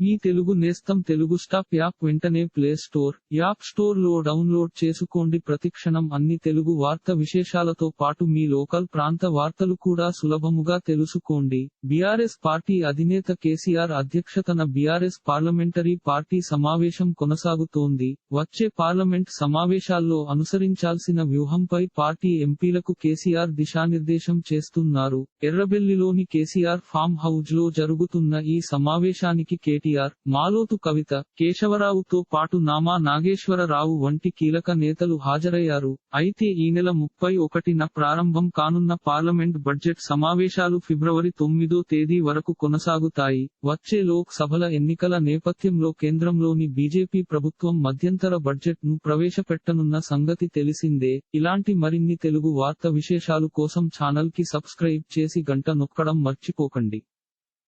మీ తెలుగు నేస్తం Telugu stop app వెంటనే play store app స్టోర్లో డౌన్లోడ్ చేసుకోండి. ప్రతిక్షణం అన్ని తెలుగు వార్త విశేషాలతో పాటు మీ లోకల్ ప్రాంత వార్తలు కూడా సులభముగా తెలుసుకోండి. బీఆర్ఎస్ పార్టీ అధినేత కేసీఆర్ అధ్యక్షతన బీఆర్ఎస్ పార్లమెంటరీ పార్టీ సమావేశం కొనసాగుతోంది. వచ్చే పార్లమెంట్ సమావేశాల్లో అనుసరించాల్సిన వ్యూహంపై పార్టీ ఎంపీలకు కేసీఆర్ దిశానిర్దేశం చేస్తున్నారు. ఎర్రబెల్లిలోని కేసీఆర్ ఫామ్ హౌజ్లో జరుగుతున్న ఈ సమావేశానికి ఎన్టీఆర్ మాలోతు కవిత కేశవరావుతో పాటు నామా నాగేశ్వరరావు వంటి కీలక నేతలు హాజరయ్యారు. అయితే ఈ నెల ముప్పై ఒకటిన ప్రారంభం కానున్న పార్లమెంట్ బడ్జెట్ సమావేశాలు ఫిబ్రవరి తొమ్మిదో తేదీ వరకు కొనసాగుతాయి. వచ్చే లోక్ సభల ఎన్నికల నేపథ్యంలో కేంద్రంలోని బీజేపీ ప్రభుత్వం మధ్యంతర బడ్జెట్ను ప్రవేశపెట్టనున్న సంగతి తెలిసిందే. ఇలాంటి మరిన్ని తెలుగు వార్త విశేషాలు కోసం ఛానల్కి సబ్స్క్రైబ్ చేసి గంట నొక్కడం మర్చిపోకండి.